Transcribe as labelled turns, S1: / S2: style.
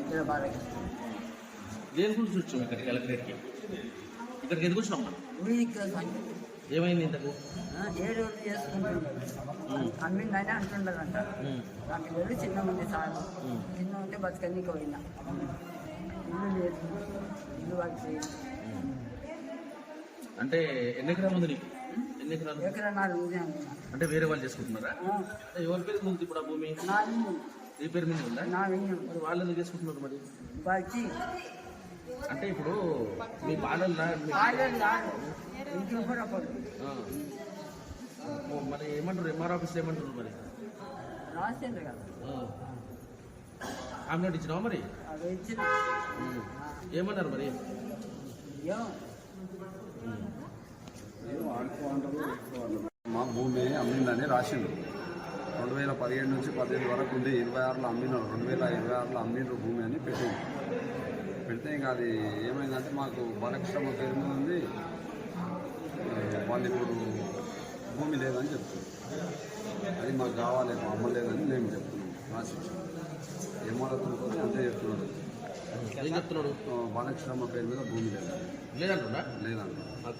S1: ఇక్కడ బాలకి
S2: దేని గురించి వచ్చాం ఇక్కడ కలెక్టరేట్కి ఇక్కడికి ఎందుకు వచ్చినాం ఏమైంది ఇంతకు?
S1: రోజులు చేసుకుంటున్నారు అమ్మిందని అంటుండదంట.
S2: ఉమ్,
S1: నాకు వెళ్ళి చిన్న ఉంది సార్.
S2: ఉమ్.
S1: చిన్న ఉంటే బతకనీకి పోయినా. ఇల్లు లేదు. ఇల్లు వచ్చి.
S2: అంటే ఎన్ని ఎకరాలు ఉంది నీకు? ఎన్ని ఎకరాలు?
S1: ఎకరా నాలుగు ఉంది.
S2: అంటే వేరే వాళ్ళు చేసుకుంటున్నారా? అంటే ఎవరి పేరు ఉంది ఇప్పుడు ఆ భూమి? నీ పేరు మీద ఉందా?
S1: నా విన్ను
S2: మరి వాళ్ళు ఎందుకు చేసుకుంటున్నారు మరి?
S1: వచ్చి
S2: అంటే ఇప్పుడు మీ. ఓ, మరి ఏమంటారు? ఎంఆర్ ఆఫీస్లో ఏమంటారు మరి?
S1: రాసిండ్రు కదా.
S2: ఆమ్లెట్ ఇచ్చినావా మరి?
S1: అది ఇచ్చిన.
S2: ఉమ్. ఏమన్నారు మరి?
S3: మా భూమి అమ్మిందని రాసిండు. రెండు వేల పదిహేడు నుంచి పదిహేడు వరకు ఉండి ఇరవై ఆరులో అమ్మినారు రెండు వేల ఇరవై ఆరులో అమ్మిండ్రు భూమి అని పెట్టింది. పెడితే ఇంకా అది ఏమైందంటే మాకు బాలకృష్ణ పేరు మీద ఉంది. వాళ్ళు ఇప్పుడు భూమి లేదని చెప్తున్నారు. అది మాకు కావాలి మా అమ్మ లేదని మేము చెప్తున్నాం. రాసిచ్చాం ఏమారతో అంతే చెప్తున్నాడు.
S2: ఏం చెప్తున్నాడు?
S3: బాలకృష్ణ పేరు మీద భూమి లేదని
S2: లేదంటున్నా
S3: లేదంటున్నాడు